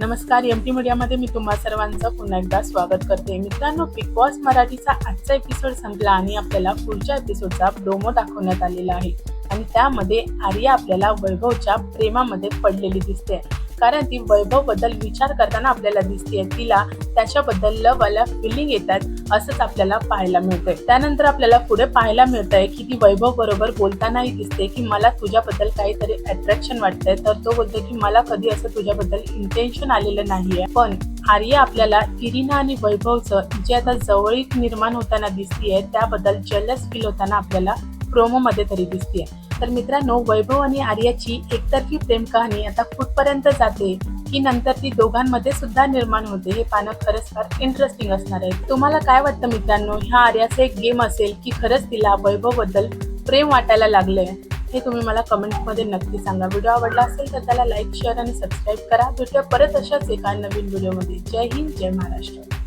नमस्कार M T मीडियामध्ये मी तुम्हा सर्वांचं पुन्हा एकदा स्वागत करते. मित्रांनो बिग बॉस मराठीचा आजचा एपिसोड संपला आणि आपल्याला पुढच्या एपिसोडचा प्रोमो दाखवण्यात आलेला आहे. आणि त्यामध्ये आर्या आपल्याला वैभवच्या प्रेमामध्ये पडलेली दिसते. कारण ती वैभवबद्दल विचार करताना आपल्याला दिसते तिला त्याच्याबद्दल लव वाला फिलिंग येतात. असंच आपल्याला पाहायला मिळतंय. त्यानंतर आपल्याला पुढे पाहायला मिळतंय की ती वैभव बरोबर बोलतानाही दिसते की मला तुझ्याबद्दल काहीतरी अट्रॅक्शन वाटतंय. तर तो बोलतो की मला कधी असं तुझ्याबद्दल इंटेन्शन आलेलं नाहीये. पण आर्या आपल्याला इरिना आणि वैभवचं जे आता जवळीक निर्माण होताना दिसतीये त्याबद्दल जलस फील होताना आपल्याला प्रोमो मध्ये तरी दिसतीये. तर मित्रांनो वैभव आणि आर्याची एकतर्फी प्रेम कहाणी आता कुठपर्यंत जाते? की नंतर ती दोघांमध्ये सुद्धा निर्माण होते. हे पानं खरंच फार इंटरेस्टिंग असणार आहे. तुम्हाला काय वाटतं मित्रांनो? ह्या आर्याचा एक गेम असेल की खरंच तिला वैभवबद्दल प्रेम वाटायला लागलंय? हे तुम्ही मला कमेंटमध्ये नक्की सांगा. व्हिडिओ आवडला असेल तर त्याला लाईक शेअर आणि सबस्क्राईब करा. भेटूया परत अशाच एका नवीन व्हिडिओमध्ये जय हिंद जय महाराष्ट्र.